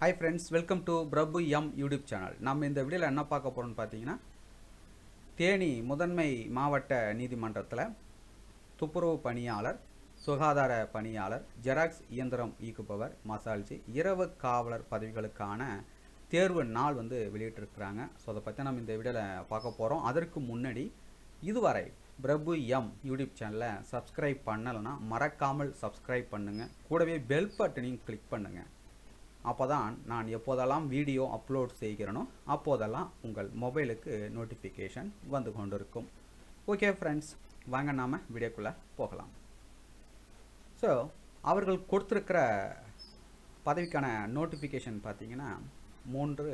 Hi friends welcome to Prabhu M YouTube channel நம்ம இந்த வீடியோவில் என்ன பார்க்க போகிறோம்னு பார்த்தீங்கன்னா தேனி முதன்மை மாவட்ட நீதிமன்றத்தில் துப்புரவு பணியாளர் சுகாதார பணியாளர் ஜெராக்ஸ் இயந்திரம் இயக்குபவர் மசால்ஜி இரவு காவலர் பதவிகளுக்கான தேர்வு நாள் வந்து வெளியிட்டிருக்கிறாங்க. ஸோ அதை பற்றி நம்ம இந்த வீடியோவில் பார்க்க போகிறோம் அதற்கு முன்னாடி இதுவரை பிரபு எம் யூடியூப் சேனலை சப்ஸ்கிரைப் பண்ணலைன்னா மறக்காமல் சப்ஸ்கிரைப் பண்ணுங்கள் கூடவே பெல் பட்டனையும் கிளிக் பண்ணுங்கள் அப்போ தான் நான் எப்போதெல்லாம் வீடியோ அப்லோட் செய்கிறேனோ அப்போதெல்லாம் உங்கள் மொபைலுக்கு நோட்டிஃபிகேஷன் வந்து கொண்டிருக்கும். ஓகே ஃப்ரெண்ட்ஸ் வாங்க நாம் வீடியோக்குள்ளே போகலாம். ஸோ அவர்கள் கொடுத்துருக்கிற பதவிக்கான நோட்டிஃபிகேஷன் பார்த்தீங்கன்னா மூன்று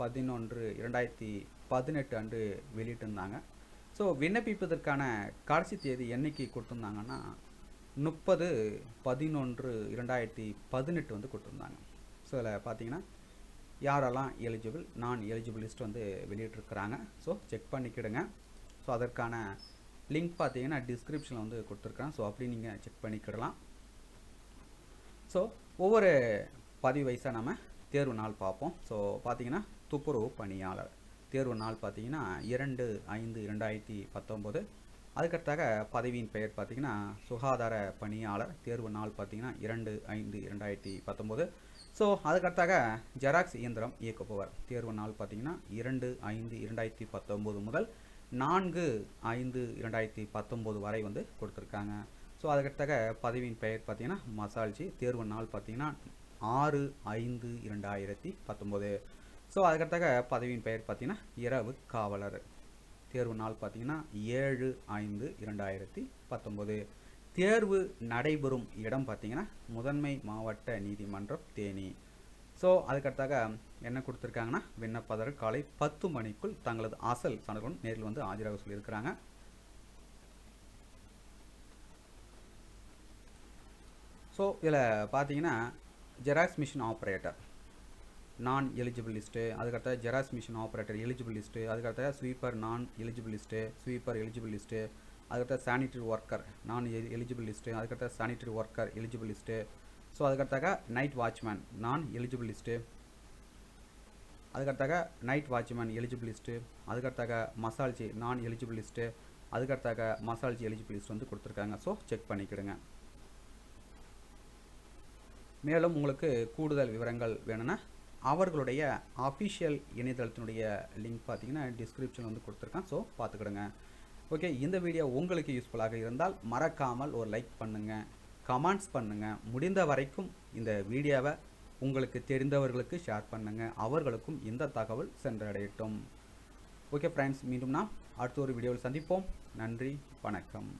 பதினொன்று இரண்டாயிரத்தி பதினெட்டு அன்று வெளியிட்டிருந்தாங்க. ஸோ விண்ணப்பிப்பதற்கான கடைசி தேதி என்றைக்கு கொடுத்துருந்தாங்கன்னா முப்பது பதினொன்று இரண்டாயிரத்தி பதினெட்டு வந்து கொடுத்துருந்தாங்க. ஸோ இதில் பார்த்தீங்கன்னா யாரெல்லாம் எலிஜிபிள் நான் எலிஜிபிள் லிஸ்ட் வந்து வெளியிட்டிருக்கிறாங்க. ஸோ செக் பண்ணிக்கிடுங்க. ஸோ அதற்கான லிங்க் பார்த்தீங்கன்னா டிஸ்கிரிப்ஷனில் வந்து கொடுத்துருக்கேன். ஸோ அப்படி நீங்கள் செக் பண்ணிக்கிடலாம். ஸோ ஒவ்வொரு பதிவு வயசாக நம்ம தேர்வு நாள் பார்ப்போம். ஸோ பார்த்தீங்கன்னா துப்புரவு பணியாளர். தேர்வு நாள் பார்த்தீங்கன்னா இரண்டு ஐந்து இரண்டாயிரத்தி பத்தொம்போது. அதுக்கடுத்தாக பதவியின் பெயர் பார்த்தீங்கன்னா சுகாதார பணியாளர். தேர்வு நாள் பார்த்தீங்கன்னா இரண்டு ஐந்து இரண்டாயிரத்தி பத்தொம்போது. ஸோ அதுக்கடுத்தாக ஜெராக்ஸ் இயந்திரம் இயக்குபவர் தேர்வு நாள் பார்த்தீங்கன்னா இரண்டு ஐந்து இரண்டாயிரத்தி பத்தொம்போது முதல் நான்கு ஐந்து இரண்டாயிரத்தி பத்தொம்போது வரை வந்து கொடுத்துருக்காங்க. ஸோ அதுக்கடுத்தாக பதவியின் பெயர் பார்த்தீங்கன்னா மசால்ஜி. தேர்வு நாள் பார்த்தீங்கன்னா ஆறு ஐந்து இரண்டாயிரத்தி பத்தொம்போது. ஸோ அதுக்கடுத்தாக பதவியின் பெயர் பார்த்தீங்கன்னா இரவு காவலர். தேர்வு நாள் பார்த்தீங்கன்னா ஏழு ஐந்து இரண்டாயிரத்தி பத்தொம்போது. தேர்வு நடைபெறும் இடம் பார்த்தீங்கன்னா முதன்மை மாவட்ட நீதிமன்றம் தேனி. ஸோ அதுக்கடுத்தாக என்ன கொடுத்துருக்காங்கன்னா விண்ணப்பதர் காலை பத்து மணிக்குள் தங்களது அசல் சான்றுகளும் நேரில் வந்து ஆஜராக சொல்லியிருக்கிறாங்க. ஸோ இதில் பார்த்தீங்கன்னா xerox machine operator non eligible list அதுக்கடுத்த xerox machine operator eligible list அதுக்கடுத்த sweeper non eligible list sweeper eligible list அதுக்கடுத்த sanitary worker non eligible list அதுக்கடுத்த sanitary worker eligible list so அதுக்கடுத்தாக night watchman non eligible list அதுக்கடுத்தாக night watchman eligible list அதுக்கடுத்தாக மசால்ஜி நான் eligible list அதுக்கடுத்தாக மசால்ஜி eligible list வந்து கொடுத்துருக்காங்க. ஸோ செக் பண்ணிக்கிடுங்க. மேலும் உங்களுக்கு கூடுதல் விவரங்கள் வேணும்னா அவர்களுடைய அஃபிஷியல் இணையதளத்தினுடைய லிங்க் பார்த்தீங்கன்னா டிஸ்கிரிப்ஷன் வந்து கொடுத்துருக்கேன். ஸோ பார்த்துக்கிடுங்க ஓகே இந்த வீடியோ உங்களுக்கு யூஸ்ஃபுல்லாக இருந்தால் மறக்காமல் ஒரு லைக் பண்ணுங்கள் கமெண்ட்ஸ் பண்ணுங்கள் முடிந்த வரைக்கும் இந்த வீடியோவை உங்களுக்கு தெரிந்தவர்களுக்கு ஷேர் பண்ணுங்கள் அவர்களுக்கும் இந்த தகவல் சென்றடையட்டும். ஓகே ஃப்ரெண்ட்ஸ் மீண்டும் நாம் அடுத்த ஒரு வீடியோவில் சந்திப்போம். நன்றி வணக்கம்.